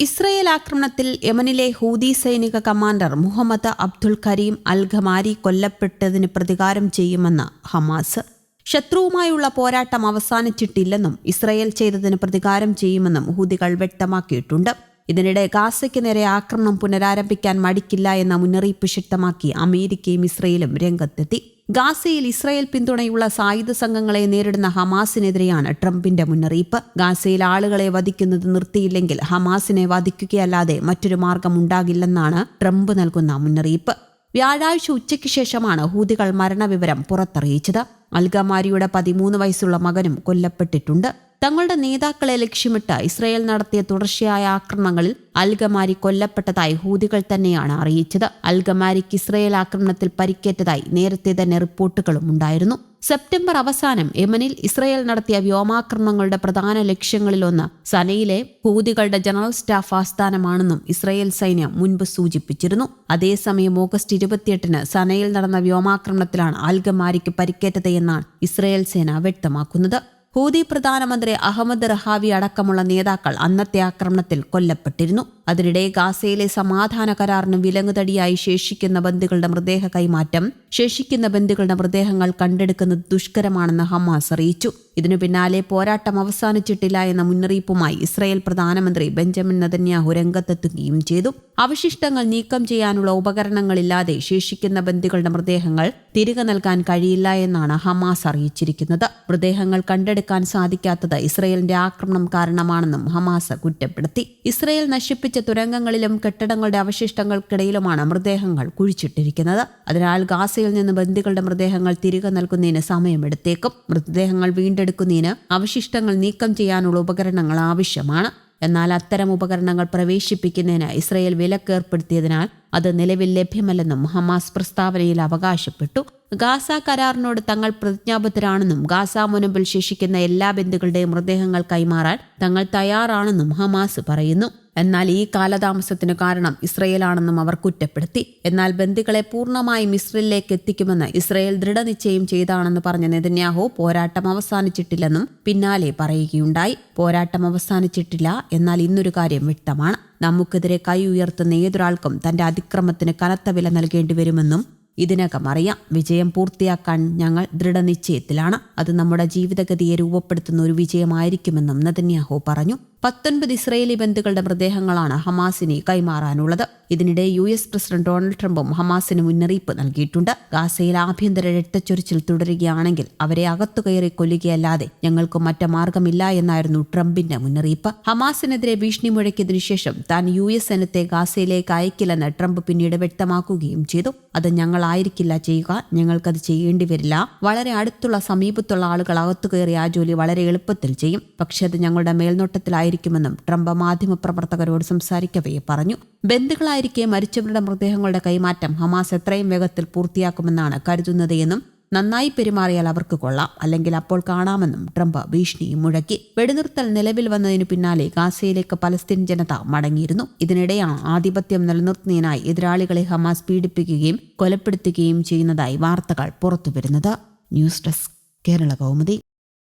Israel ആക്രമണത്തിൽ യമനിലെ Houthi സൈനിക commander Muhammad Abdul Karim al Khamari കൊല്ലപ്പെട്ടതിന് പ്രതികാരം ചെയ്യുമെന്ന് ഹമാസ്. ശത്രുവുമായുള്ള പോരാട്ടം അവസാനിച്ചിട്ടില്ലെന്നും ഇസ്രയേൽ ചെയ്തതിന് പ്രതികാരം ചെയ്യുമെന്നും ഹൂതികൾ വ്യക്തമാക്കിയിട്ടുണ്ട്. ഇതിനിടെ ഗാസയ്ക്ക് നേരെ ആക്രമണം പുനരാരംഭിക്കാൻ മടിക്കില്ല എന്ന മുന്നറിയിപ്പ് ശക്തമാക്കി അമേരിക്കയും ഇസ്രയേലും രംഗത്തെത്തി. ഗാസയിൽ ഇസ്രായേൽ പിന്തുണയുള്ള സായുധ സംഘങ്ങളെ നേരിടുന്ന ഹമാസിനെതിരെയാണ് ട്രംപിന്റെ മുന്നറിയിപ്പ്. ഗാസയിൽ ആളുകളെ വധിക്കുന്നത് നിർത്തിയില്ലെങ്കിൽ ഹമാസിനെ വധിക്കുകയല്ലാതെ മറ്റൊരു മാർഗമുണ്ടാകില്ലെന്നാണ് ട്രംപ് നൽകുന്ന മുന്നറിയിപ്പ്. വ്യാഴാഴ്ച ഉച്ചയ്ക്ക് ശേഷമാണ് ഹൂതികൾ മരണവിവരം പുറത്തറിയിച്ചത്. അൽഗമാരിയുടെ പതിമൂന്ന് വയസ്സുള്ള മകനും കൊല്ലപ്പെട്ടിട്ടുണ്ട്. തങ്ങളുടെ നേതാക്കളെ ലക്ഷ്യമിട്ട് ഇസ്രയേൽ നടത്തിയ തുടർച്ചയായ ആക്രമണങ്ങളിൽ അൽഗമാരി കൊല്ലപ്പെട്ടതായി ഹൂതികൾ തന്നെയാണ് അറിയിച്ചത്. അൽഗമാരിക്ക് ഇസ്രയേൽ ആക്രമണത്തിൽ പരിക്കേറ്റതായി നേരത്തെ തന്നെ റിപ്പോർട്ടുകളും ഉണ്ടായിരുന്നു. സെപ്റ്റംബർ അവസാനം യമനിൽ ഇസ്രയേൽ നടത്തിയ വ്യോമാക്രമണങ്ങളുടെ പ്രധാന ലക്ഷ്യങ്ങളിലൊന്ന് സനയിലെ ഹൂതികളുടെ ജനറൽ സ്റ്റാഫ് ആസ്ഥാനമാണെന്നും ഇസ്രയേൽ സൈന്യം മുൻപ് സൂചിപ്പിച്ചിരുന്നു. അതേസമയം ഓഗസ്റ്റ് ഇരുപത്തിയെട്ടിന് സനയിൽ നടന്ന വ്യോമാക്രമണത്തിലാണ് അൽഗമാരിക്ക് പരിക്കേറ്റത് എന്നാണ് ഇസ്രയേൽ സേന വ്യക്തമാക്കുന്നത്. ഹൂതി പ്രധാനമന്ത്രി അഹമ്മദ് റഹാവി അടക്കമുള്ള നേതാക്കൾ അന്നത്തെ ആക്രമണത്തിൽ കൊല്ലപ്പെട്ടിരുന്നു. അതിനിടെ ഗാസയിലെ സമാധാന കരാറിന് വിലങ്ങുതടിയായി ശേഷിക്കുന്ന ബന്ധുക്കളുടെ മൃതദേഹ കൈമാറ്റം ശേഷിക്കുന്ന ബന്ധുക്കളുടെ മൃതദേഹങ്ങൾ കണ്ടെടുക്കുന്നത് ദുഷ്കരമാണെന്ന് ഹമാസ് അറിയിച്ചു. ഇതിനു പിന്നാലെ പോരാട്ടം അവസാനിച്ചിട്ടില്ല എന്ന മുന്നറിയിപ്പുമായി ഇസ്രായേൽ പ്രധാനമന്ത്രി ബെഞ്ചമിൻ നദന്യാഹു രംഗത്തെത്തുകയും ചെയ്തു. അവശിഷ്ടങ്ങൾ നീക്കം ചെയ്യാനുള്ള ഉപകരണങ്ങളില്ലാതെ ശേഷിക്കുന്ന ബന്ധുക്കളുടെ മൃതദേഹങ്ങൾ തിരികെ നൽകാൻ കഴിയില്ല എന്നാണ് ഹമാസ് അറിയിച്ചിരിക്കുന്നത്. മൃതദേഹങ്ങൾ കണ്ടെടുക്കാൻ സാധിക്കാത്തത് ഇസ്രയേലിന്റെ ആക്രമണം കാരണമാണെന്നും ഹമാസ് കുറ്റപ്പെടുത്തി. ഇസ്രയേൽ നശിപ്പിച്ച തുരങ്കങ്ങളിലും കെട്ടിടങ്ങളുടെ അവശിഷ്ടങ്ങൾക്കിടയിലുമാണ് മൃതദേഹങ്ങൾ കുഴിച്ചിട്ടിരിക്കുന്നത്. അതിനാൽ ഗാസയിൽ നിന്ന് ബന്ദികളുടെ മൃതദേഹങ്ങൾ തിരികെ നൽകുന്നതിന് സമയമെടുത്തേക്കും. മൃതദേഹങ്ങൾ വീണ്ടെടുക്കുന്നതിന് അവശിഷ്ടങ്ങൾ നീക്കം ചെയ്യാനുള്ള ഉപകരണങ്ങൾ ആവശ്യമാണ്. എന്നാൽ അത്തരം ഉപകരണങ്ങൾ പ്രവേശിപ്പിക്കുന്നതിന് ഇസ്രയേൽ വിലക്കേർപ്പെടുത്തിയതിനാൽ അത് നിലവിൽ ലഭ്യമല്ലെന്നും ഹമാസ് പ്രസ്താവനയിൽ അവകാശപ്പെട്ടു. ഗാസ കരാറിനോട് തങ്ങൾ പ്രതിജ്ഞാബദ്ധരാണെന്നും ഗാസ മുനമ്പിൽ ശേഷിക്കുന്ന എല്ലാ ബന്ധുക്കളുടെയും മൃതദേഹങ്ങൾ കൈമാറാൻ തങ്ങൾ തയ്യാറാണെന്നും ഹമാസ് പറയുന്നു. എന്നാൽ ഈ കാലതാമസത്തിന് കാരണം ഇസ്രയേലാണെന്നും അവർ കുറ്റപ്പെടുത്തി. എന്നാൽ ബന്ദികളെ പൂർണമായും ഇസ്രയേലിലേക്ക് എത്തിക്കുമെന്ന് ഇസ്രയേൽ ദൃഢനിശ്ചയം ചെയ്താണെന്ന് പറഞ്ഞ നെതന്യാഹു പോരാട്ടം അവസാനിച്ചിട്ടില്ലെന്നും പിന്നാലെ പറയുകയുണ്ടായി. പോരാട്ടം അവസാനിച്ചിട്ടില്ല എന്നാൽ ഇന്നൊരു കാര്യം വ്യക്തമാണ്. നമുക്കെതിരെ കൈ ഉയർത്തുന്ന ഏതൊരാൾക്കും തന്റെ അതിക്രമത്തിന് കനത്ത വില നൽകേണ്ടി വരുമെന്നും ഇതിനകം അറിയാം. വിജയം പൂർത്തിയാക്കാൻ ഞങ്ങൾ ദൃഢനിശ്ചയത്തിലാണ്. അത് നമ്മുടെ ജീവിതഗതിയെ രൂപപ്പെടുത്തുന്ന ഒരു വിജയമായിരിക്കുമെന്നും നദന്യാഹു പറഞ്ഞു. പത്തൊൻപത് ഇസ്രയേലി ബന്ധുക്കളുടെ മൃതദേഹങ്ങളാണ് ഹമാസിന് കൈമാറാനുള്ളത്. ഇതിനിടെ യു എസ് പ്രസിഡന്റ് ഡൊണാൾഡ് ട്രംപും ഹമാസിന് മുന്നറിയിപ്പ് നൽകിയിട്ടുണ്ട്. ഗാസയിൽ ആഭ്യന്തര രക്തച്ചൊരിച്ചിൽ തുടരുകയാണെങ്കിൽ അവരെ അകത്തു കയറി കൊല്ലുകയല്ലാതെ ഞങ്ങൾക്ക് മറ്റു മാർഗമില്ല എന്നായിരുന്നു ട്രംപിന്റെ മുന്നറിയിപ്പ്. ഹമാസിനെതിരെ ഭീഷണി മുഴക്കിയതിനു ശേഷം താൻ യു എസ് സൈന്യത്തെ ഗാസയിലേക്ക് അയക്കില്ലെന്ന് ട്രംപ് പിന്നീട് വ്യക്തമാക്കുകയും ചെയ്തു. അത് ഞങ്ങളായിരിക്കില്ല ചെയ്യുക ഞങ്ങൾക്കത് ചെയ്യേണ്ടി വരില്ല. വളരെ അടുത്തുള്ള സമീപത്തുള്ള ആളുകൾ അകത്തു കയറി ആ ജോലി വളരെ എളുപ്പത്തിൽ ചെയ്യും. പക്ഷേ അത് ഞങ്ങളുടെ മേൽനോട്ടത്തിലായിരിക്കുമെന്നും ട്രംപ് മാധ്യമപ്രവർത്തകരോട് സംസാരിക്കവേ പറഞ്ഞു. ബന്ധുക്കളായിരിക്കെ മരിച്ചവരുടെ മൃതദേഹങ്ങളുടെ കൈമാറ്റം ഹമാസ് എത്രയും വേഗത്തിൽ പൂർത്തിയാക്കുമെന്നാണ് കരുതുന്നതെന്നും നന്നായി പെരുമാറിയാൽ അവർക്ക് കൊള്ളാം അല്ലെങ്കിൽ അപ്പോൾ കാണാമെന്നും ട്രംപ് ഭീഷണി മുഴക്കി. വെടിനിർത്തൽ നിലവിൽ വന്നതിനു പിന്നാലെ ഗാസയിലേക്ക് പലസ്തീൻ ജനത മടങ്ങിയിരുന്നു. ഇതിനിടെയാണ് ആധിപത്യം നിലനിർത്തുന്നതിനായി എതിരാളികളെ ഹമാസ് പീഡിപ്പിക്കുകയും കൊലപ്പെടുത്തുകയും ചെയ്യുന്നതായി വാർത്തകൾ പുറത്തുവരുന്നത്. News desk Kerala Kaumudi.